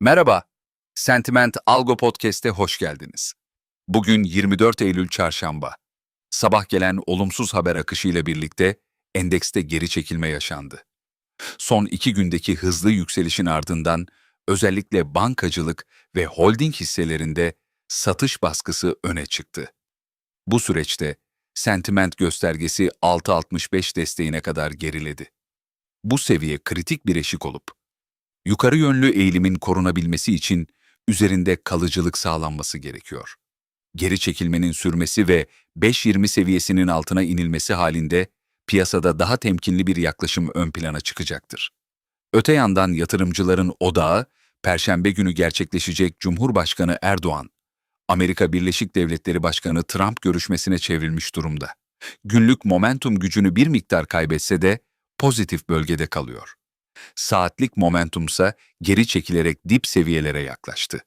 Merhaba, Sentiment Algo Podcast'e hoş geldiniz. Bugün 24 Eylül Çarşamba. Sabah gelen olumsuz haber akışıyla birlikte endekste geri çekilme yaşandı. Son iki gündeki hızlı yükselişin ardından özellikle bankacılık ve holding hisselerinde satış baskısı öne çıktı. Bu süreçte sentiment göstergesi 6.65 desteğine kadar geriledi. Bu seviye kritik bir eşik olup yukarı yönlü eğilimin korunabilmesi için üzerinde kalıcılık sağlanması gerekiyor. Geri çekilmenin sürmesi ve 5.20 seviyesinin altına inilmesi halinde piyasada daha temkinli bir yaklaşım ön plana çıkacaktır. Öte yandan yatırımcıların odağı, Perşembe günü gerçekleşecek Cumhurbaşkanı Erdoğan, Amerika Birleşik Devletleri Başkanı Trump görüşmesine çevrilmiş durumda. Günlük momentum gücünü bir miktar kaybetse de pozitif bölgede kalıyor. Saatlik momentumsa geri çekilerek dip seviyelere yaklaştı.